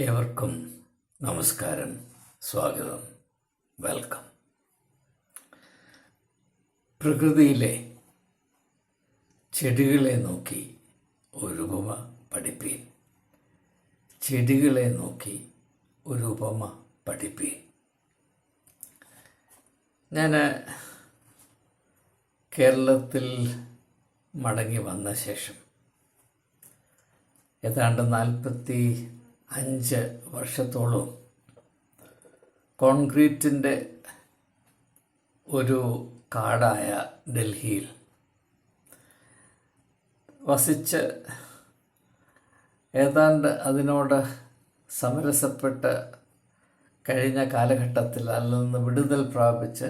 ഏവർക്കും നമസ്കാരം സ്വാഗതം വെൽക്കം. പ്രകൃതിയിലെ ചെടികളെ നോക്കി ഒരു ഉപമ പഠിപ്പീൻ. ചെടികളെ നോക്കി ഒരു ഉപമ പഠിപ്പീൻ. ഞാൻ കേരളത്തിൽ മടങ്ങി വന്ന ശേഷം ഏതാണ്ട് നാൽപ്പത്തി അഞ്ച് വർഷത്തോളം കോൺക്രീറ്റിന്റെ ഒരു കാടായ ഡൽഹിയിൽ വസിച്ച് ഏതാണ്ട് അതിനോട് സമരസപ്പെട്ട് കഴിഞ്ഞ കാലഘട്ടത്തിൽ അതിൽ നിന്ന് വിടുതൽ പ്രാപിച്ച്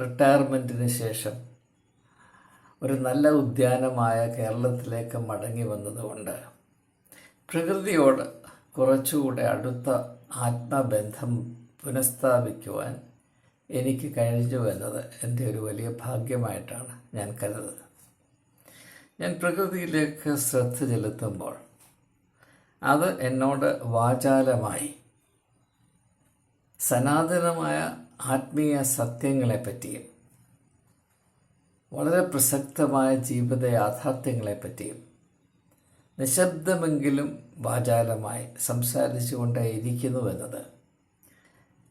റിട്ടയർമെന്റിന് ശേഷം ഒരു നല്ല ഉദ്യാനമായ കേരളത്തിലേക്ക് മടങ്ങി വന്നതുകൊണ്ട് പ്രകൃതിയോട് കുറച്ചുകൂടെ അടുത്ത ആത്മബന്ധം പുനഃസ്ഥാപിക്കുവാൻ എനിക്ക് കഴിഞ്ഞു എന്നത് എന്റെ ഒരു വലിയ ഭാഗ്യമായിട്ടാണ് ഞാൻ കരുതുന്നത്. ഞാൻ പ്രകൃതിയിലേക്ക് ശ്രദ്ധ ചെലുത്തുമ്പോൾ അത് എന്നോട് വാചാലമായി സനാതനമായ ആത്മീയ സത്യങ്ങളെപ്പറ്റിയും വളരെ പ്രസക്തമായ ജീവിത യാഥാർത്ഥ്യങ്ങളെപ്പറ്റിയും നിശബ്ദമെങ്കിലും വാചാലമായി സംസാരിച്ചു കൊണ്ടേയിരിക്കുന്നുവെന്നത്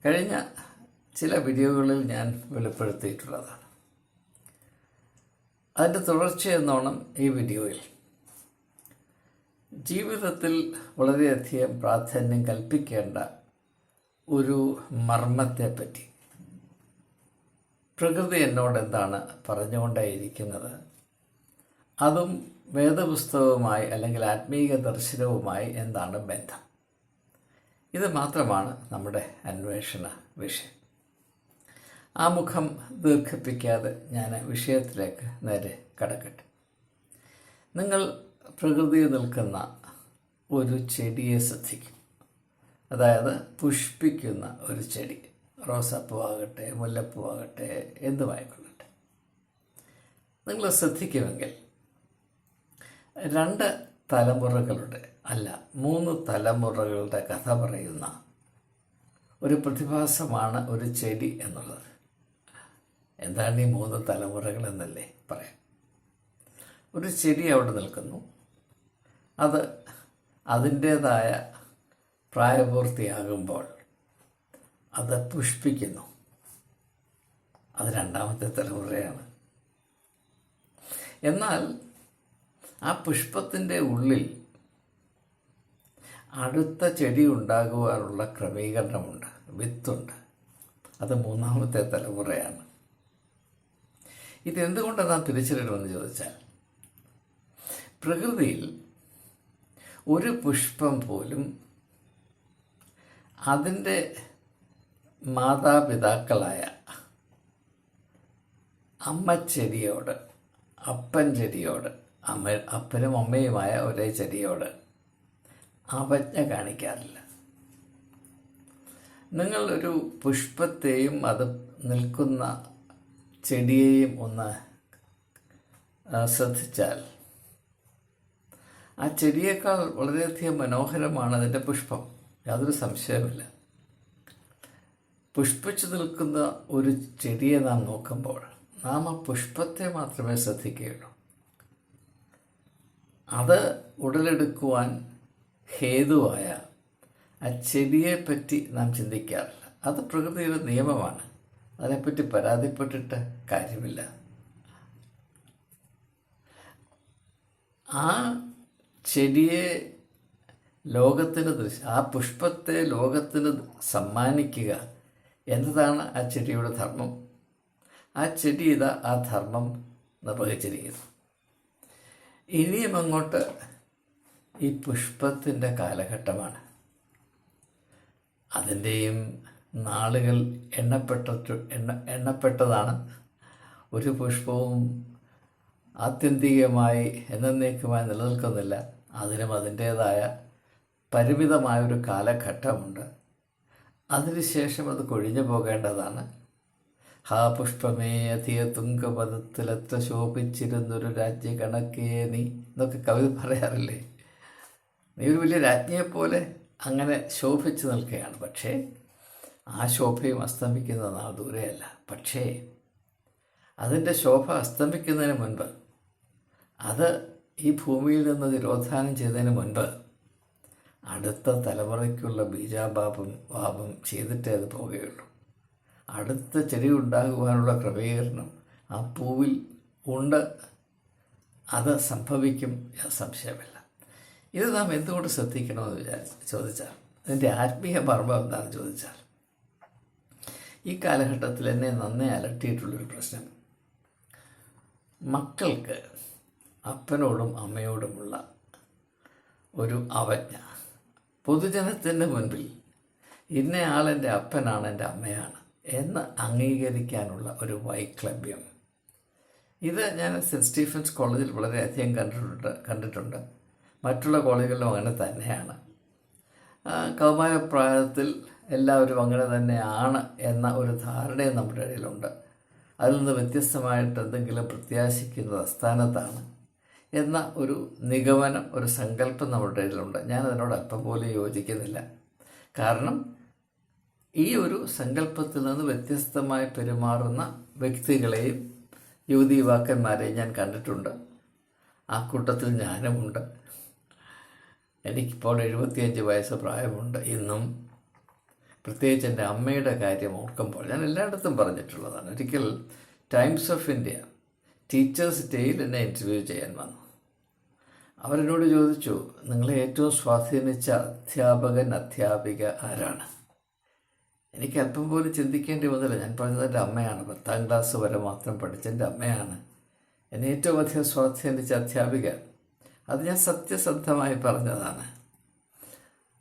കഴിഞ്ഞ ചില വീഡിയോകളിൽ ഞാൻ വെളിപ്പെടുത്തിയിട്ടുള്ളതാണ്. അതിന്റെ തുടർച്ചയെന്നോണം ഈ വീഡിയോയിൽ. ജീവിതത്തിൽ വളരെയധികം പ്രാധാന്യം കൽപ്പിക്കേണ്ട ഒരു മർമ്മത്തെപ്പറ്റി. പ്രകൃതി എന്നോട് എന്താണ് പറഞ്ഞുകൊണ്ടേയിരിക്കുന്നത്? അതും വേദപുസ്തകവുമായി അല്ലെങ്കിൽ ആത്മീയ ദർശനവുമായി എന്താണ് ബന്ധം? ഇത് മാത്രമാണ് നമ്മുടെ അന്വേഷണ വിഷയം. ആ മുഖം ദീർഘിപ്പിക്കാതെ ഞാൻ വിഷയത്തിലേക്ക് നേരെ കടക്കട്ടെ. നിങ്ങൾ പ്രകൃതിയിൽ നിൽക്കുന്ന ഒരു ചെടിയെ ശ്രദ്ധിക്കും. അതായത് പുഷ്പിക്കുന്ന ഒരു ചെടി. റോസാപ്പൂ ആകട്ടെ എന്തുമായിക്കൊള്ളട്ടെ. നിങ്ങൾ ശ്രദ്ധിക്കുമെങ്കിൽ രണ്ട് തലമുറകളുടെ അല്ല മൂന്ന് തലമുറകളുടെ കഥ പറയുന്ന ഒരു പ്രതിഭാസമാണ് ഒരു ചെടി എന്നുള്ളത്. എന്താണ് ഈ മൂന്ന് തലമുറകൾ എന്നല്ലേ പറയാം. ഒരു ചെടി അവിടെ നിൽക്കുന്നു. അത് അതിന്റേതായ പ്രായപൂർത്തിയാകുമ്പോൾ അത് പുഷ്പിക്കുന്നു. അത് രണ്ടാമത്തെ തലമുറയാണ്. എന്നാൽ ആ പുഷ്പത്തിന്റെ ഉള്ളിൽ അടുത്ത ചെടി ഉണ്ടാകുവാനുള്ള ക്രമീകരണമുണ്ട് വിത്തുണ്ട്. അത് മൂന്നാമത്തെ തലമുറയാണ്. ഇതെന്തുകൊണ്ട് നാം തിരിച്ചറിയണമെന്ന് ചോദിച്ചാൽ പ്രകൃതിയിൽ ഒരു പുഷ്പം പോലും അതിന്റെ മാതാപിതാക്കളായ അമ്മച്ചെടിയോട് അപ്പൻ ചെടിയോട് അമ്മ അപ്പനും അമ്മയുമായ ഒരേ ചെടിയോട് അവജ്ഞ കാണിക്കാറില്ല. നിങ്ങൾ ഒരു പുഷ്പത്തെയും അത് നിൽക്കുന്ന ചെടിയെയും ഒന്ന് ശ്രദ്ധിച്ചാൽ ആ ചെടിയേക്കാൾ വളരെയധികം മനോഹരമാണ് അതിന്റെ പുഷ്പം. യാതൊരു സംശയമില്ല പുഷ്പിച്ചു നിൽക്കുന്ന ഒരു ചെടിയെ നാം നോക്കുമ്പോൾ നാം ആ പുഷ്പത്തെ മാത്രമേ ശ്രദ്ധിക്കുകയുള്ളൂ. അത് ഉടലെടുക്കുവാൻ ഹേതുവായ ആ ചെടിയെപ്പറ്റി നാം ചിന്തിക്കാറില്ല. അത് പ്രകൃതിയുടെ നിയമമാണ്. അതിനെപ്പറ്റി പരാതിപ്പെട്ടിട്ട് കാര്യമില്ല. ആ ചെടിയെ ലോകത്തിന് ദൃശ്യ ആ പുഷ്പത്തെ ലോകത്തിന് സമ്മാനിക്കുക എന്നതാണ് ആ ചെടിയുടെ ധർമ്മം. ആ ചെടി ഇതാ ആ ധർമ്മം നിർവഹിച്ചിരിക്കുന്നു ഇനിയും അങ്ങോട്ട് ഈ പുഷ്പത്തിന്റെ കാലഘട്ടമാണ്. അതിന്റെയും നാളുകൾ എണ്ണപ്പെട്ട എണ്ണ എണ്ണപ്പെട്ടതാണ്. ഒരു പുഷ്പവും ആത്യന്തികമായി എന്നേക്കുമായി നിലനിൽക്കുന്നില്ല. അതിനും അതിന്റേതായ പരിമിതമായൊരു കാലഘട്ടമുണ്ട്. അതിനുശേഷം അത് കൊഴിഞ്ഞു പോകേണ്ടതാണ്. ഹാ പുഷ്പമേ അധിക തുങ്കപദത്തിലെത്ര ശോഭിച്ചിരുന്നൊരു രാജ്യ കണക്കേ നീ. എന്നൊക്കെ കവി പറയാറില്ലേ? നീ ഒരു വലിയ രാജ്ഞിയെപ്പോലെ അങ്ങനെ ശോഭിച്ചു നിൽക്കുകയാണ്. പക്ഷേ ആ ശോഭയും അസ്തമിക്കുന്ന നാൾ ദൂരെയല്ല. പക്ഷേ അതിന്റെ ശോഭ അസ്തമിക്കുന്നതിന് മുൻപ് അത് ഈ ഭൂമിയിൽ നിന്ന് തിരോധാനം ചെയ്തതിന് മുൻപ് അടുത്ത തലമുറയ്ക്കുള്ള ബീജാപാപം പാപം ചെയ്തിട്ടേ അത് പോവുകയുള്ളൂ. അടുത്ത ചെടി ഉണ്ടാകുവാനുള്ള ക്രമീകരണം ആ പൂവിൽ ഉണ്ട്. അത് സംഭവിക്കും എന്ന സംശയമില്ല. ഇത് നാം എന്തുകൊണ്ട് ശ്രദ്ധിക്കണമെന്ന് വിചാരിച്ച് ചോദിച്ചാൽ അതിന്റെ ആത്മീയ മർമ്മം എന്താണെന്ന് ചോദിച്ചാൽ ഈ കാലഘട്ടത്തിൽ എന്നെ നന്നേ അലട്ടിയിട്ടുള്ളൊരു പ്രശ്നം. മക്കൾക്ക് അപ്പനോടും അമ്മയോടുമുള്ള ഒരു അവജ്ഞ. പൊതുജനത്തിന്റെ മുൻപിൽ ഇന്നയാളെന്റെ അപ്പനാണ് എന്റെ അമ്മയാണ്. എന്ന് അംഗീകരിക്കാനുള്ള ഒരു വൈക്ലബ്യം ഇത് ഞാൻ സെന്റ് സ്റ്റീഫൻസ് കോളേജിൽ വളരെയധികം കണ്ടിട്ടുണ്ട് കണ്ടിട്ടുണ്ട്. മറ്റുള്ള കോളേജുകളിലും അങ്ങനെ തന്നെയാണ്. കൗമാരപ്രായത്തിൽ എല്ലാവരും അങ്ങനെ തന്നെയാണ് എന്ന ഒരു ധാരണയും നമ്മുടെ ഇടയിലുണ്ട് അതിൽ നിന്ന് വ്യത്യസ്തമായിട്ട് എന്തെങ്കിലും പ്രത്യാശിക്കുന്നത് അസ്ഥാനത്താണ് എന്ന ഒരു നിഗമനം ഒരു സങ്കല്പം നമ്മുടെ ഇടയിലുണ്ട് ഞാൻ അതിനോട് അല്പം പോലും യോജിക്കുന്നില്ല. കാരണം ഈ ഒരു സങ്കല്പത്തിൽ നിന്ന് വ്യത്യസ്തമായി പെരുമാറുന്ന വ്യക്തികളെയും യുവതി യുവാക്കന്മാരെയും ഞാൻ കണ്ടിട്ടുണ്ട്. ആ കൂട്ടത്തിൽ ഞാനുമുണ്ട്. എനിക്കിപ്പോൾ എഴുപത്തിയഞ്ച് വയസ്സ് പ്രായമുണ്ട്. ഇന്നും പ്രത്യേകിച്ച് എന്റെ അമ്മയുടെ കാര്യം ഓർക്കുമ്പോൾ ഞാൻ എല്ലായിടത്തും പറഞ്ഞിട്ടുള്ളതാണ്. ഒരിക്കൽ ടൈംസ് ഓഫ് ഇന്ത്യ ടീച്ചേഴ്സ് ഡേയിൽ എന്നെ ഇന്റർവ്യൂ ചെയ്യാൻ വന്നു. അവരെന്നോട് ചോദിച്ചു നിങ്ങളെ ഏറ്റവും സ്വാധീനിച്ച അധ്യാപകൻ അധ്യാപിക ആരാണ്? എനിക്ക് അല്പം പോലും ചിന്തിക്കേണ്ടി വന്നില്ല. ഞാൻ പറഞ്ഞത് എന്റെ അമ്മയാണ്. പത്താം ക്ലാസ് വരെ മാത്രം പഠിച്ച എന്റെ അമ്മയാണ്. എന്നെ ഏറ്റവും അധികം സ്വാധീനിച്ച അധ്യാപിക അത് ഞാൻ സത്യസന്ധമായി പറഞ്ഞതാണ്.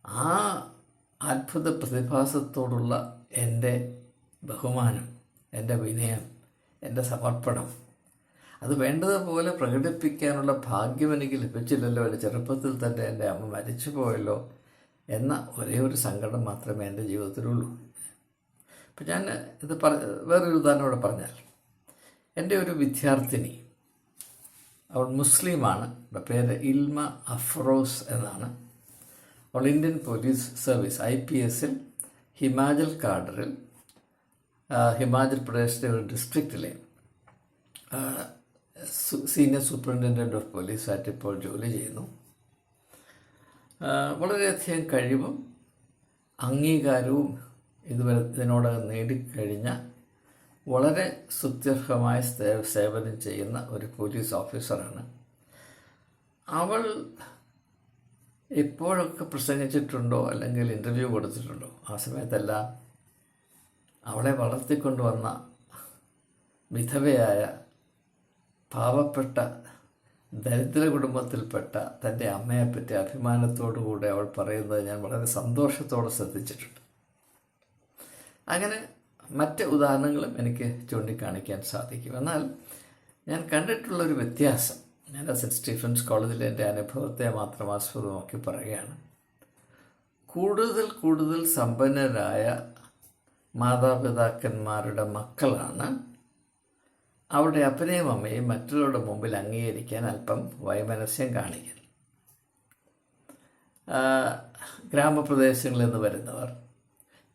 ആ അത്ഭുത പ്രതിഭാസത്തോടുള്ള എന്റെ ബഹുമാനം എന്റെ വിനയം എന്റെ സമർപ്പണം അത് വേണ്ടതുപോലെ പ്രകടിപ്പിക്കാനുള്ള ഭാഗ്യം എനിക്ക് ലഭിച്ചില്ലല്ലോ. എന്റെ ചെറുപ്പത്തിൽ തന്നെ എന്റെ അമ്മ മരിച്ചു പോയല്ലോ എന്ന ഒരേ ഒരു സങ്കടം മാത്രമേ എന്റെ ജീവിതത്തിലുള്ളൂ. അപ്പം ഞാൻ ഇത് പറ വേറൊരു ഉദാഹരണം കൂടെ പറഞ്ഞാൽ എന്റെ ഒരു വിദ്യാർത്ഥിനി അവൾ മുസ്ലിമാണ് അവളുടെ പേര് ഇൽമ അഫ്രോസ് എന്നാണ്. അവൾ Indian police service I P എസിൽ ഹിമാചൽ കാഡറിൽ ഹിമാചൽ പ്രദേശിലെ ഒരു ഡിസ്ട്രിക്റ്റിലെ സീനിയർ സൂപ്രണ്ടന്റന്റ് ഓഫ് പോലീസായിട്ട് ഇപ്പോൾ ജോലി ചെയ്യുന്നു. വളരെയധികം കഴിവും അംഗീകാരവും ഇതുവരെ ഇതിനോടകം നേടിക്കഴിഞ്ഞ വളരെ സുത്യർഹമായ സേവനം ചെയ്യുന്ന ഒരു പോലീസ് ഓഫീസറാണ്. അവൾ എപ്പോഴൊക്കെ പ്രസംഗിച്ചിട്ടുണ്ടോ അല്ലെങ്കിൽ ഇന്റർവ്യൂ കൊടുത്തിട്ടുണ്ടോ? ആ സമയത്തെല്ലാം. അവളെ വളർത്തിക്കൊണ്ടുവന്ന വിധവയായ പാവപ്പെട്ട ദരിദ്ര കുടുംബത്തിൽപ്പെട്ട തന്റെ അമ്മയെപ്പറ്റി അഭിമാനത്തോടുകൂടെ അവൾ പറയുന്നത് ഞാൻ വളരെ സന്തോഷത്തോടെ ശ്രദ്ധിച്ചിട്ടുണ്ട്. അങ്ങനെ മറ്റ് ഉദാഹരണങ്ങളും എനിക്ക് ചൂണ്ടിക്കാണിക്കാൻ സാധിക്കും. എന്നാൽ ഞാൻ കണ്ടിട്ടുള്ളൊരു വ്യത്യാസം. ഞാൻ സെന്റ് സ്റ്റീഫൻസ് കോളേജിലെ എന്റെ അനുഭവത്തെ മാത്രം ആസ്പദമാക്കി പറയുകയാണ്. കൂടുതൽ കൂടുതൽ സമ്പന്നരായ മാതാപിതാക്കന്മാരുടെ മക്കളാണ് അവരുടെ അപ്പനെയും അമ്മയും മറ്റുള്ളവരുടെ മുമ്പിൽ അംഗീകരിക്കാൻ അല്പം വൈമനസ്യം കാണിക്കുന്നു ഗ്രാമപ്രദേശങ്ങളിൽ നിന്ന് വരുന്നവർ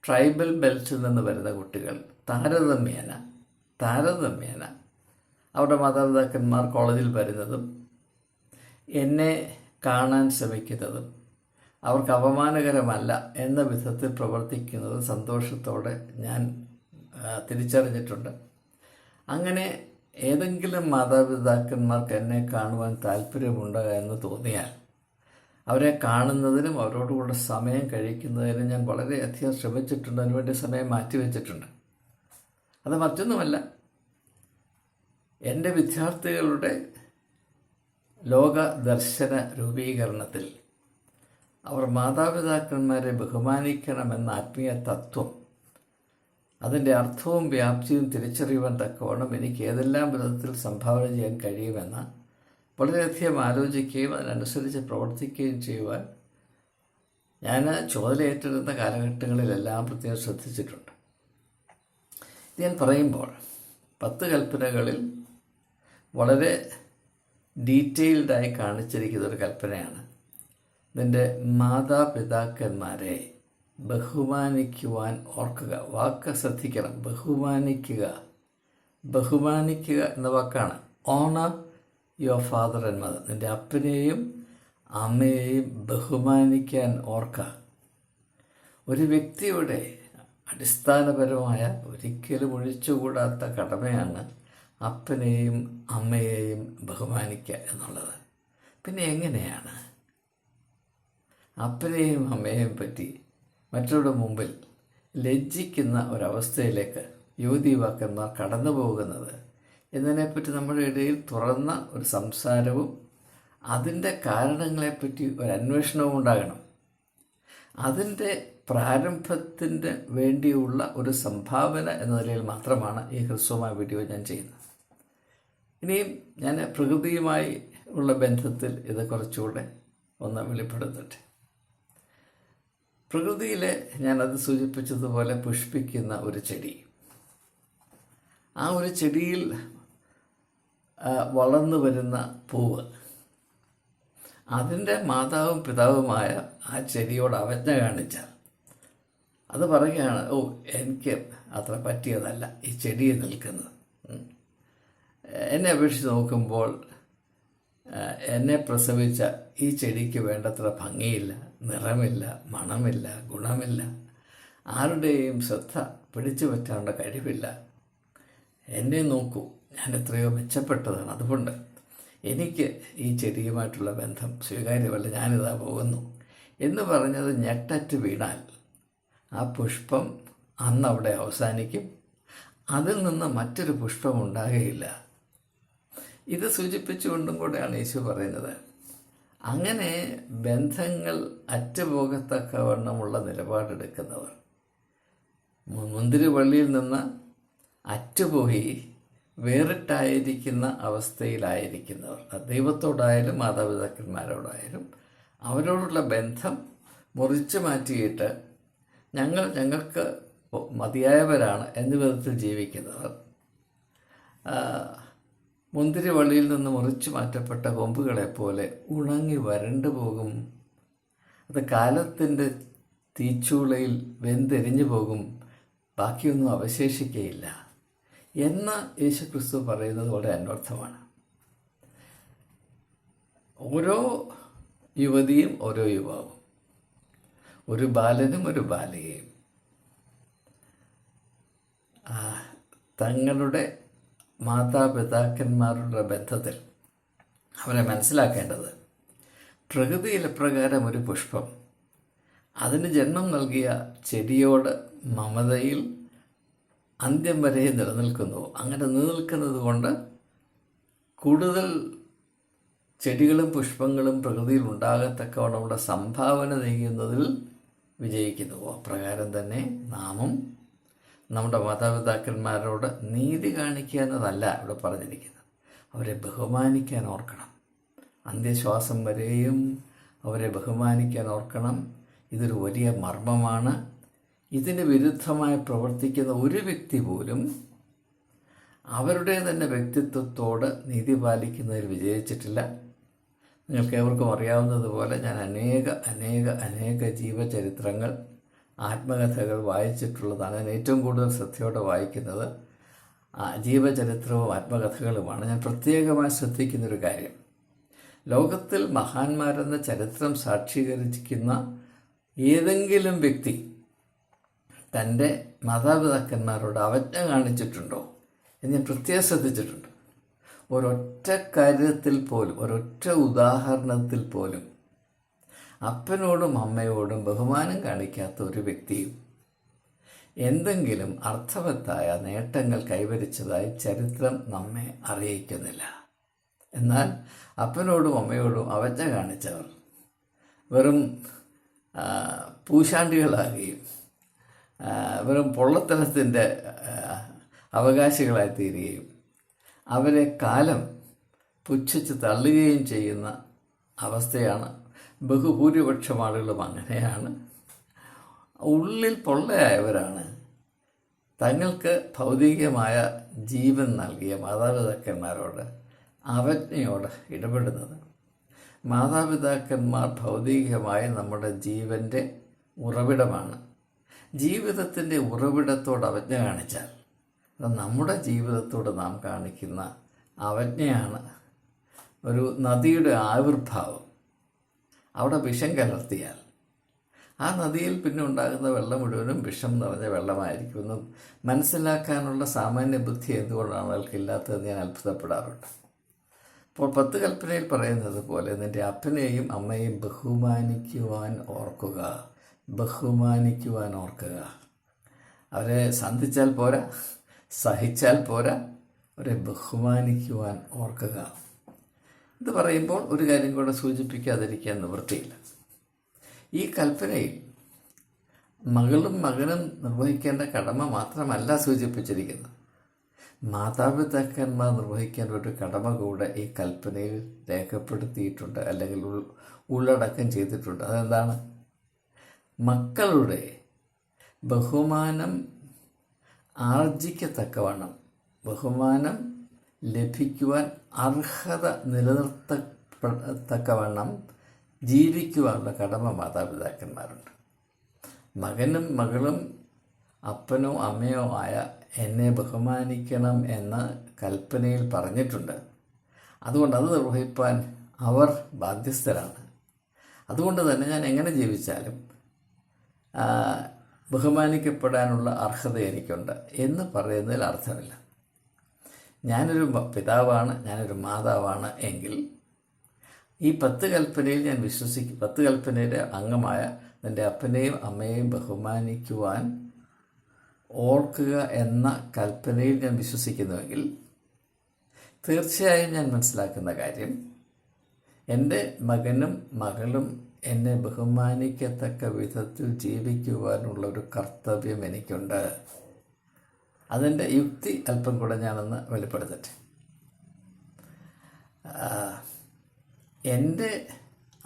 ട്രൈബൽ ബെൽറ്റിൽ നിന്ന് വരുന്ന കുട്ടികൾ താരതമ്യേന താരതമ്യേന. അവരുടെ മാതാപിതാക്കന്മാർ കോളേജിൽ വരുന്നതും എന്നെ കാണാൻ ശ്രമിക്കുന്നതും അവർക്ക് അപമാനകരമല്ല എന്ന വിധത്തിൽ പ്രവർത്തിക്കുന്നത് സന്തോഷത്തോടെ ഞാൻ തിരിച്ചറിഞ്ഞിട്ടുണ്ട്. അങ്ങനെ ഏതെങ്കിലും മാതാപിതാക്കന്മാർക്ക് എന്നെ കാണുവാൻ താല്പര്യമുണ്ടോ എന്ന് തോന്നിയാൽ അവരെ കാണുന്നതിനും അവരോടുകൂടെ സമയം കഴിക്കുന്നതിനും ഞാൻ വളരെയധികം ശ്രമിച്ചിട്ടുണ്ട്. അതിനുവേണ്ടി സമയം മാറ്റിവെച്ചിട്ടുണ്ട് അത് മറ്റൊന്നുമല്ല. എന്റെ വിദ്യാർത്ഥികളുടെ ലോക ദർശന രൂപീകരണത്തിൽ അവർ മാതാപിതാക്കന്മാരെ ബഹുമാനിക്കണമെന്ന ആത്മീയ തത്വം അതിന്റെ അർത്ഥവും വ്യാപ്തിയും തിരിച്ചറിയുവാൻ തക്കവണ്ണം എനിക്ക് ഏതെല്ലാം വിധത്തിൽ സംഭാവന ചെയ്യാൻ കഴിയുമെന്ന് വളരെയധികം ആലോചിക്കുകയും അതിനനുസരിച്ച് പ്രവർത്തിക്കുകയും ചെയ്യുവാൻ ഞാൻ ചുമതലയേറ്റിരുന്ന കാലഘട്ടങ്ങളിലെല്ലാം പ്രത്യേകം ശ്രദ്ധിച്ചിട്ടുണ്ട്. ഇത് ഞാൻ പറയുമ്പോൾ പത്ത് കൽപ്പനകളിൽ വളരെ ഡീറ്റെയിൽഡായി കാണിച്ചിരിക്കുന്ന ഒരു കൽപ്പനയാണ്. നിന്റെ മാതാപിതാക്കന്മാരെ ബഹുമാനിക്കുവാൻ ഓർക്കുക. വാക്ക് ശ്രദ്ധിക്കണം. ബഹുമാനിക്കുക. ബഹുമാനിക്കുക എന്ന വാക്കാണ്. Honour your father and mother നിന്റെ അപ്പനെയും അമ്മയെയും ബഹുമാനിക്കാൻ ഓർക്കുക ഒരു വ്യക്തിയുടെ അടിസ്ഥാനപരമായ ഒരിക്കലും ഒഴിച്ചുകൂടാത്ത കടമയാണ് അപ്പനെയും അമ്മയെയും ബഹുമാനിക്കുക എന്നുള്ളത്. പിന്നെ എങ്ങനെയാണ്? അപ്പനെയും അമ്മയെയും പറ്റി മറ്റുള്ള മുമ്പിൽ ലജ്ജിക്കുന്ന ഒരവസ്ഥയിലേക്ക് യുവതി വാക്കന്മാർ കടന്നു പോകുന്നത് എന്നതിനെപ്പറ്റി നമ്മുടെ ഇടയിൽ തുറന്ന ഒരു സംസാരവും അതിന്റെ കാരണങ്ങളെപ്പറ്റി ഒരു അന്വേഷണവും ഉണ്ടാകണം. അതിന്റെ പ്രാരംഭത്തിന്റെ വേണ്ടിയുള്ള ഒരു സംഭാവന എന്ന നിലയിൽ മാത്രമാണ് ഈ ഹ്രസ്വമായ വീഡിയോ ഞാൻ ചെയ്യുന്നത്. ഇനിയും ഞാൻ പ്രകൃതിയുമായി ഉള്ള ബന്ധത്തിൽ ഇത് കുറച്ചുകൂടെ ഒന്ന് വെളിപ്പെടുത്തട്ടെ. പ്രകൃതിയിലെ ഞാനത് സൂചിപ്പിച്ചതുപോലെ പുഷ്പിക്കുന്ന ഒരു ചെടി. ആ ഒരു ചെടിയിൽ വളർന്നു വരുന്ന പൂവ്. അതിന്റെ മാതാവും പിതാവുമായ ആ ചെടിയോട് അവജ്ഞ കാണിച്ചാൽ അത് പറയുകയാണ് ഓ എനിക്ക് അത്ര പറ്റിയതല്ല ഈ ചെടിയിൽ നിൽക്കുന്നത്. എന്നെ അപേക്ഷിച്ച് നോക്കുമ്പോൾ എന്നെ പ്രസവിച്ച ഈ ചെടിക്ക് വേണ്ടത്ര ഭംഗിയില്ല നിറമില്ല മണമില്ല ഗുണമില്ല ആരുടെയും ശ്രദ്ധ പിടിച്ചു പറ്റാനുള്ള കഴിവില്ല. എന്നെ നോക്കൂ ഞാൻ എത്രയോ മെച്ചപ്പെട്ടതാണ്. അതുകൊണ്ട് എനിക്ക് ഈ ചെടിയുമായിട്ടുള്ള ബന്ധം സ്വീകാര്യമല്ല. ഞാനിതാ പോകുന്നു. എന്ന് പറഞ്ഞത് ഞെട്ടറ്റ് വീണാൽ ആ പുഷ്പം അന്നവിടെ അവസാനിക്കും. അതിൽ നിന്ന് മറ്റൊരു പുഷ്പം ഉണ്ടാകുകയില്ല. ഇത് സൂചിപ്പിച്ചുകൊണ്ടും കൂടെയാണ് യേശു പറയുന്നത്. അങ്ങനെ ബന്ധങ്ങൾ അറ്റുപോകത്തക്കവണ്ണമുള്ള നിലപാടെടുക്കുന്നവർ. മുന്തിരി വള്ളിയിൽ നിന്ന് അറ്റുപോയി വേറിട്ടായിരിക്കുന്ന അവസ്ഥയിലായിരിക്കുന്നവർ. ദൈവത്തോടായാലും മാതാപിതാക്കന്മാരോടായാലും അവരോടുള്ള ബന്ധം മുറിച്ചു മാറ്റിയിട്ട് ഞങ്ങൾ ഞങ്ങൾക്ക് മതിയായവരാണ് എന്ന വിധത്തിൽ ജീവിക്കുന്നവർ. മുന്തിരി വള്ളിയിൽ നിന്ന് മുറിച്ചു മാറ്റപ്പെട്ട കൊമ്പുകളെപ്പോലെ ഉണങ്ങി വരണ്ടു പോകും. അത് കാലത്തിന്റെ തീച്ചൂളയിൽ വെന്തെരിഞ്ഞു പോകും. ബാക്കിയൊന്നും അവശേഷിക്കുകയില്ല എന്ന് യേശുക്രിസ്തു പറയുന്നത് വളരെ അന്വർത്ഥമാണ് ഓരോ യുവതിയും ഓരോ യുവാവും. ഒരു ബാലനും ഒരു ബാലികയും. തങ്ങളുടെ മാതാപിതാക്കന്മാരുടെ ബന്ധത്തിൽ അവരെ മനസ്സിലാക്കേണ്ടത് പ്രകൃതിയിൽ പ്രകാരം ഒരു പുഷ്പം അതിന് ജന്മം നൽകിയ ചെടിയോട് മമതയിൽ അന്ത്യം വരെ നിലനിൽക്കുന്നു. അങ്ങനെ നിലനിൽക്കുന്നത് കൊണ്ട് കൂടുതൽ ചെടികളും പുഷ്പങ്ങളും പ്രകൃതിയിൽ ഉണ്ടാകത്തക്കവണ്ണമുള്ള സംഭാവന നെയ്യുന്നതിൽ വിജയിക്കുന്നു. അപ്രകാരം തന്നെ നാമും നമ്മുടെ മാതാപിതാക്കന്മാരോട് നീതി കാണിക്കുക എന്നതല്ല ഇവിടെ പറഞ്ഞിരിക്കുന്നത്. അവരെ ബഹുമാനിക്കാൻ ഓർക്കണം. അന്ത്യശ്വാസം വരെയും അവരെ ബഹുമാനിക്കാൻ ഓർക്കണം. ഇതൊരു വലിയ മർമ്മമാണ്. ഇതിന് വിരുദ്ധമായി പ്രവർത്തിക്കുന്ന ഒരു വ്യക്തി പോലും അവരുടെ തന്നെ വ്യക്തിത്വത്തോട് നീതി പാലിക്കുന്നതിൽ വിജയിച്ചിട്ടില്ല. നിങ്ങൾക്ക് ഏവർക്കും അറിയാവുന്നതുപോലെ ഞാൻ അനേക അനേക അനേക ജീവചരിത്രങ്ങൾ ആത്മകഥകൾ വായിച്ചിട്ടുള്ളതാണ്. ഞാൻ ഏറ്റവും കൂടുതൽ ശ്രദ്ധയോടെ വായിക്കുന്നത് ജീവചരിത്രവും ആത്മകഥകളുമാണ്. ഞാൻ പ്രത്യേകമായി ശ്രദ്ധിക്കുന്നൊരു കാര്യം. ലോകത്തിൽ മഹാന്മാരെന്ന ചരിത്രം സാക്ഷീകരിക്കുന്ന ഏതെങ്കിലും വ്യക്തി തന്റെ മാതാപിതാക്കന്മാരോട് അവജ്ഞ കാണിച്ചിട്ടുണ്ടോ എന്ന് ഞാൻ പ്രത്യേകം ശ്രദ്ധിച്ചിട്ടുണ്ട്. ഒരൊറ്റ കാര്യത്തിൽ പോലും ഒരൊറ്റ ഉദാഹരണത്തിൽ പോലും അപ്പനോടും അമ്മയോടും ബഹുമാനം കാണിക്കാത്ത ഒരു വ്യക്തിയും എന്തെങ്കിലും അർത്ഥവത്തായ നേട്ടങ്ങൾ കൈവരിച്ചതായി ചരിത്രം നമ്മെ അറിയിക്കുന്നില്ല. എന്നാൽ അപ്പനോടും അമ്മയോടും അവജ്ഞ കാണിച്ചവർ വെറും പൂശാണ്ടികളാകുകയും വെറും പൊള്ളത്തനത്തിന്റെ അവകാശികളായി തീരുകയും അവരെ കാലം പുച്ഛിച്ച് തള്ളുകയും ചെയ്യുന്ന അവസ്ഥയാണ് ബഹുഭൂരിപക്ഷം ആളുകളും അങ്ങനെയാണ്. ഉള്ളിൽ പൊള്ളയായവരാണ്. തങ്ങൾക്ക് ഭൗതികമായ ജീവൻ നൽകിയ മാതാപിതാക്കന്മാരോട് അവജ്ഞയോട് ഇടപെടുന്നത്. മാതാപിതാക്കന്മാർ ഭൗതികമായി നമ്മുടെ ജീവന്റെ ഉറവിടമാണ്. ജീവിതത്തിന്റെ ഉറവിടത്തോട് അവജ്ഞ കാണിച്ചാൽ. നമ്മുടെ ജീവിതത്തോട് നാം കാണിക്കുന്ന അവജ്ഞയാണ്. ഒരു നദിയുടെ ആവിർഭാവം. അവിടെ വിഷം കലർത്തിയാൽ. ആ നദിയിൽ പിന്നെ ഉണ്ടാകുന്ന വെള്ളം മുഴുവനും വിഷം നിറഞ്ഞ വെള്ളമായിരിക്കുമെന്ന് മനസ്സിലാക്കാനുള്ള സാമാന്യ ബുദ്ധി എന്തുകൊണ്ടാണ് അയാൾക്കില്ലാത്തതെന്ന് ഞാൻ അത്ഭുതപ്പെടാറുണ്ട്. അപ്പോൾ പത്ത് കൽപ്പനയിൽ പറയുന്നത് പോലെ നിന്റെ അപ്പനെയും അമ്മയെയും ബഹുമാനിക്കുവാൻ ഓർക്കുക. ബഹുമാനിക്കുവാൻ ഓർക്കുക അവരെ സന്ധിച്ചാൽ പോരാ സഹിച്ചാൽ പോരാ അവരെ ബഹുമാനിക്കുവാൻ ഓർക്കുക. ഇത് പറയുമ്പോൾ ഒരു കാര്യം കൂടെ സൂചിപ്പിക്കാതിരിക്കാൻ നിവൃത്തിയില്ല. ഈ കൽപ്പനയിൽ മകളും മകനും നിർവഹിക്കേണ്ട കടമ മാത്രമല്ല സൂചിപ്പിച്ചിരിക്കുന്നത്. മാതാപിതാക്കന്മാർ നിർവഹിക്കേണ്ട ഒരു കടമ കൂടെ ഈ കൽപ്പനയിൽ രേഖപ്പെടുത്തിയിട്ടുണ്ട് അല്ലെങ്കിൽ ഉള്ളടക്കം ചെയ്തിട്ടുണ്ട്. അതെന്താണ്? മക്കളുടെ ബഹുമാനം ആർജിക്കത്തക്കവണ്ണം ബഹുമാനം ലഭിക്കുവാൻ അർഹത നിലനിർത്തത്തക്കവണ്ണം ജീവിക്കുവാനുള്ള കടമ മാതാപിതാക്കന്മാരുണ്ട്. മകനും മകളും അപ്പനോ അമ്മയോ ആയ എന്നെ ബഹുമാനിക്കണം എന്ന കൽപ്പനയിൽ പറഞ്ഞിട്ടുണ്ട്. അതുകൊണ്ട് അത് നിർവഹിപ്പാൻ അവർ ബാധ്യസ്ഥരാണ്. അതുകൊണ്ട് തന്നെ ഞാൻ എങ്ങനെ ജീവിച്ചാലും ബഹുമാനിക്കപ്പെടാനുള്ള അർഹത എനിക്കുണ്ട് എന്ന് പറയുന്നതിൽ അർത്ഥമില്ല. ഞാനൊരു പിതാവാണ് ഞാനൊരു മാതാവാണ് എങ്കിൽ ഈ പത്ത് കൽപ്പനയിൽ ഞാൻ വിശ്വസിക്കും പത്ത് കൽപ്പനയുടെ അംഗമായ നിന്റെ അപ്പനെയും അമ്മയെയും ബഹുമാനിക്കുവാൻ ഓർക്കുക എന്ന കൽപ്പനയിൽ ഞാൻ വിശ്വസിക്കുന്നുവെങ്കിൽ തീർച്ചയായും ഞാൻ മനസ്സിലാക്കുന്ന കാര്യം എന്റെ മകനും മകളും എന്നെ ബഹുമാനിക്കത്തക്ക വിധത്തിൽ ജീവിക്കുവാനുള്ള ഒരു കർത്തവ്യം എനിക്കുണ്ട്. അതിന്റെ യുക്തി അല്പം കൂടെ ഞാനൊന്ന് വെളിപ്പെടുത്തട്ടെ. എന്റെ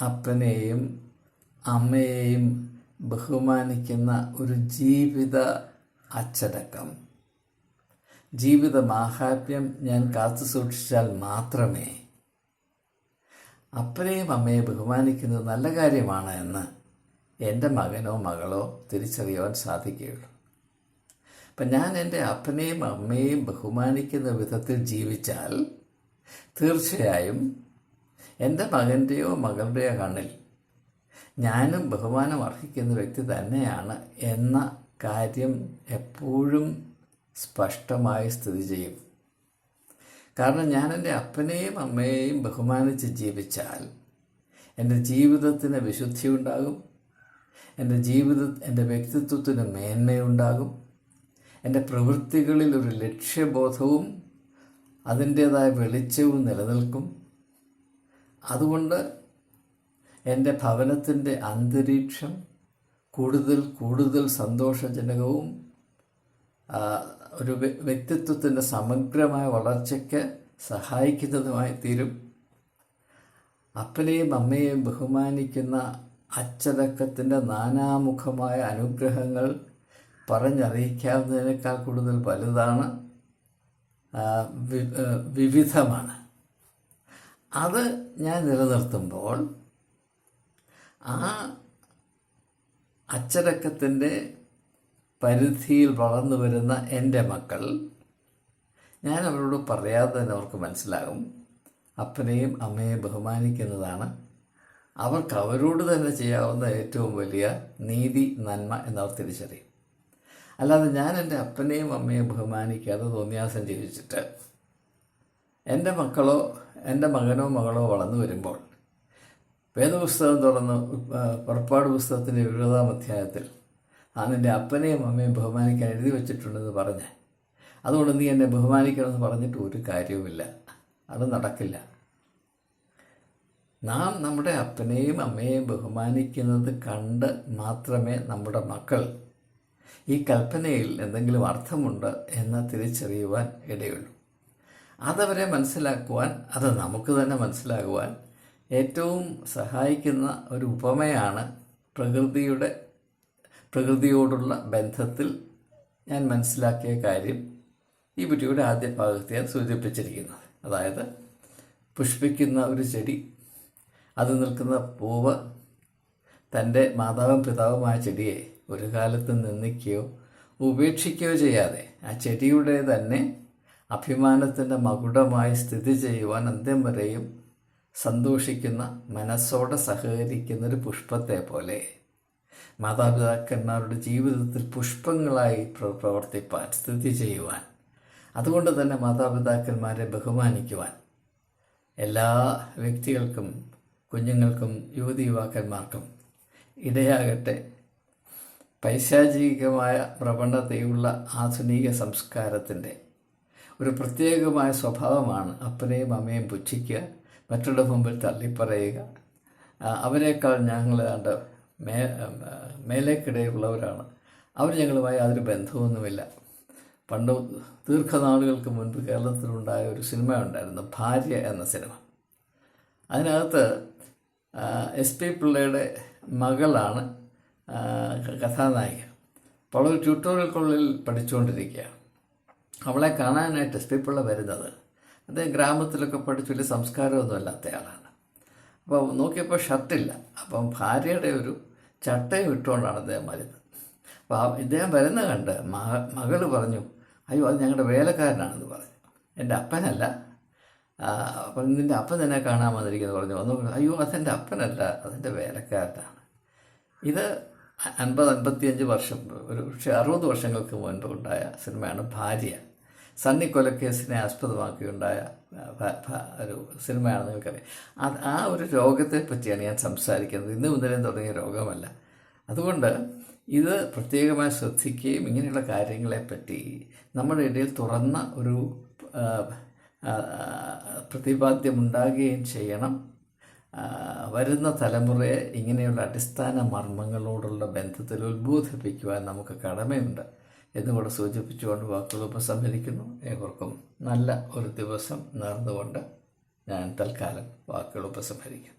അപ്പനെയും അമ്മയെയും ബഹുമാനിക്കുന്ന ഒരു ജീവിത അച്ചടക്കം ജീവിത മാഹാത്മ്യം ഞാൻ കാത്തു സൂക്ഷിച്ചാൽ മാത്രമേ അപ്പനെയും അമ്മയെ ബഹുമാനിക്കുന്നത് നല്ല കാര്യമാണ് എന്ന് എന്റെ മകനോ മകളോ തിരിച്ചറിയുവാൻ സാധിക്കുകയുള്ളൂ. അപ്പം ഞാൻ എന്റെ അപ്പനെയും അമ്മയെയും ബഹുമാനിക്കുന്ന വിധത്തിൽ ജീവിച്ചാൽ തീർച്ചയായും എന്റെ മകന്റെയോ മകളുടെയോ കണ്ണിൽ ഞാനും ബഹുമാനം അർഹിക്കുന്ന വ്യക്തി തന്നെയാണ് എന്ന കാര്യം എപ്പോഴും സ്പഷ്ടമായി സ്ഥിതി ചെയ്യും. കാരണം ഞാൻ എന്റെ അപ്പനെയും അമ്മയെയും ബഹുമാനിച്ച് ജീവിച്ചാൽ എന്റെ ജീവിതത്തിന് വിശുദ്ധി ഉണ്ടാകും. എന്റെ ജീവിത എന്റെ വ്യക്തിത്വത്തിന് മേന്മയുണ്ടാകും. എന്റെ പ്രവൃത്തികളിൽ ഒരു ലക്ഷ്യബോധവും അതിന്റേതായ വെളിച്ചവും നിലനിൽക്കും. അതുകൊണ്ട് എന്റെ ഭവനത്തിന്റെ അന്തരീക്ഷം കൂടുതൽ കൂടുതൽ സന്തോഷജനകവും ഒരു വ്യക്തിത്വത്തിന്റെ സമഗ്രമായ വളർച്ചയ്ക്ക് സഹായിക്കുന്നതുമായി തീരും. അപ്പനെയും അമ്മയെയും ബഹുമാനിക്കുന്ന അച്ചടക്കത്തിന്റെ നാനാമുഖമായ അനുഗ്രഹങ്ങൾ പറഞ്ഞറിയിക്കാവുന്നതിനേക്കാൾ കൂടുതൽ വലുതാണ് വിവിധമാണ്. അത് ഞാൻ നിലനിർത്തുമ്പോൾ ആ അച്ചടക്കത്തിന്റെ പരിധിയിൽ വളർന്നു വരുന്ന എന്റെ മക്കൾ ഞാൻ അവരോട് പറയാതെ തന്നെ അവർക്ക് മനസ്സിലാകും. അപ്പനെയും അമ്മയെ ബഹുമാനിക്കുന്നതാണ്. അവർക്ക് അവരോട് തന്നെ ചെയ്യാവുന്ന ഏറ്റവും വലിയ നീതി നന്മ എന്നവർ തിരിച്ചറിയും. അല്ലാതെ ഞാൻ എന്റെ അപ്പനെയും അമ്മയെ ബഹുമാനിക്കാതെ തോന്നിയാസം ജീവിച്ചിട്ട് എന്റെ മക്കളോ എന്റെ മകനോ മകളോ വളർന്നു വരുമ്പോൾ വേദപുസ്തകം തുറന്ന് പുറപ്പാട് പുസ്തകത്തിന്റെ എഴുപതാം അധ്യായത്തിൽ ആ നിന്റെ അപ്പനെയും അമ്മയും ബഹുമാനിക്കാൻ എഴുതി വെച്ചിട്ടുണ്ടെന്ന് പറഞ്ഞ്. അതുകൊണ്ട് നീ എന്നെ ബഹുമാനിക്കണമെന്ന് പറഞ്ഞിട്ട് ഒരു കാര്യവുമില്ല. അത് നടക്കില്ല. നാം നമ്മുടെ അപ്പനെയും അമ്മയെയും ബഹുമാനിക്കുന്നത് കണ്ട് മാത്രമേ നമ്മുടെ മക്കൾ ഈ കൽപ്പനയിൽ എന്തെങ്കിലും അർത്ഥമുണ്ട് എന്ന് തിരിച്ചറിയുവാൻ ഇടയുള്ളൂ. അതവരെ മനസ്സിലാക്കുവാൻ അത് നമുക്ക് തന്നെ മനസ്സിലാകുവാൻ ഏറ്റവും സഹായിക്കുന്ന ഒരു ഉപമയാണ് പ്രകൃതിയുടെ പ്രകൃതിയോടുള്ള ബന്ധത്തിൽ ഞാൻ മനസ്സിലാക്കിയ കാര്യം ഈ പുറ്റിയുടെ ആദ്യ ഭാഗത്ത് ഞാൻ സൂചിപ്പിച്ചിരിക്കുന്നത് അതായത് പുഷ്പിക്കുന്ന ഒരു ചെടി അത് നിൽക്കുന്ന പൂവ് തന്റെ മാതാവും പിതാവുമായ ചെടിയെ ഒരു കാലത്ത് നിന്ദിക്കുകയോ ഉപേക്ഷിക്കുകയോ ചെയ്യാതെ ആ ചെടിയുടെ തന്നെ അഭിമാനത്തിന്റെ മകുടമായി സ്ഥിതി ചെയ്യുവാൻ അന്ത്യം വരെയും സന്തോഷിക്കുന്ന മനസ്സോടെ സഹകരിക്കുന്ന ഒരു പുഷ്പത്തെ പോലെ മാതാപിതാക്കന്മാരുടെ ജീവിതത്തിൽ പുഷ്പങ്ങളായി പ്ര- പ്രവർത്തിപ്പാൻ സ്ഥിതി ചെയ്യുവാൻ. അതുകൊണ്ട് തന്നെ മാതാപിതാക്കന്മാരെ ബഹുമാനിക്കുവാൻ. എല്ലാ വ്യക്തികൾക്കും കുഞ്ഞുങ്ങൾക്കും യുവതി യുവാക്കന്മാർക്കും ഇടയാകട്ടെ. പൈശാചികമായ പ്രവണതയുള്ള ആധുനിക സംസ്കാരത്തിന്റെ ഒരു പ്രത്യേകമായ സ്വഭാവമാണ് അപ്പനെയും അമ്മയും പുച്ഛിക്കുക മറ്റുള്ള മുമ്പിൽ തള്ളിപ്പറയുക. അവരെക്കാൾ ഞങ്ങൾ മേ മേലേക്കിടയിലുള്ളവരാണ്. അവർ ഞങ്ങളുമായി അതിന് ബന്ധമൊന്നുമില്ല പണ്ട് ദീർഘനാളുകൾക്ക് മുൻപ് കേരളത്തിലുണ്ടായ ഒരു സിനിമ ഉണ്ടായിരുന്നു ഭാര്യ എന്ന സിനിമ. അതിനകത്ത് എസ് പി പിള്ളയുടെ മകളാണ് കഥാനായിക. അപ്പോൾ അവൾ ട്യൂട്ടോറിയൽക്കുള്ളിൽ പഠിച്ചുകൊണ്ടിരിക്കുകയാണ്. അവളെ കാണാനായിട്ട് എസ് പി പിള്ള വരുന്നത്. അദ്ദേഹം ഗ്രാമത്തിലൊക്കെ പഠിച്ച വലിയ സംസ്കാരമൊന്നും ആളാണ്. അപ്പോൾ നോക്കിയപ്പോൾ ഷർട്ടില്ല അപ്പം ഭാര്യയുടെ ഒരു ചട്ടയും ഇട്ടുകൊണ്ടാണ് അദ്ദേഹം വരുന്നത്. അപ്പോൾ ഇദ്ദേഹം വരുന്ന കണ്ട് മക മകൾ പറഞ്ഞു അയ്യോ അത് ഞങ്ങളുടെ വേലക്കാരനാണെന്ന് പറഞ്ഞു. എന്റെ അപ്പനല്ല. അപ്പം നിന്റെ അപ്പൻ തന്നെ കാണാൻ വന്നിരിക്കുന്നു പറഞ്ഞു. ഒന്ന് അയ്യോ അതെന്റെ അപ്പനല്ല അതെന്റെ വേലക്കാരനാണ്. ഇത് അൻപത് അൻപത്തിയഞ്ച് വർഷം ഒരു പക്ഷേ അറുപത് വർഷങ്ങൾക്ക് മുൻപ് ഉണ്ടായ സിനിമയാണ് ഭാര്യ. സണ്ണി കൊലക്കേസിനെ ആസ്പദമാക്കിയുണ്ടായ ഒരു സിനിമയാണ് നിങ്ങൾക്കറിയാം. അത് ആ ഒരു രോഗത്തെ പറ്റിയാണ് ഞാൻ സംസാരിക്കുന്നത്. ഇന്ന് മുതലേ തുടങ്ങിയ രോഗമല്ല. അതുകൊണ്ട് ഇത് പ്രത്യേകമായി ശ്രദ്ധിക്കുകയും ഇങ്ങനെയുള്ള കാര്യങ്ങളെപ്പറ്റി നമ്മുടെ ഇടയിൽ തുറന്ന ഒരു പ്രതിപാദ്യമുണ്ടാകുകയും ചെയ്യണം. വരുന്ന തലമുറയെ ഇങ്ങനെയുള്ള അടിസ്ഥാന മർമ്മങ്ങളോടുള്ള ബന്ധത്തിൽ ഉത്ബോധിപ്പിക്കുവാൻ നമുക്ക് കടമയുണ്ട്. എന്നുകൂടെ സൂചിപ്പിച്ചുകൊണ്ട് വാക്കുകൾ ഉപസംഹരിക്കുന്നു ഏവർക്കും നല്ല ഒരു ദിവസം നേർന്നുകൊണ്ട് ഞാൻ തൽക്കാലം വാക്കുകൾ ഉപസംഹരിക്കുന്നു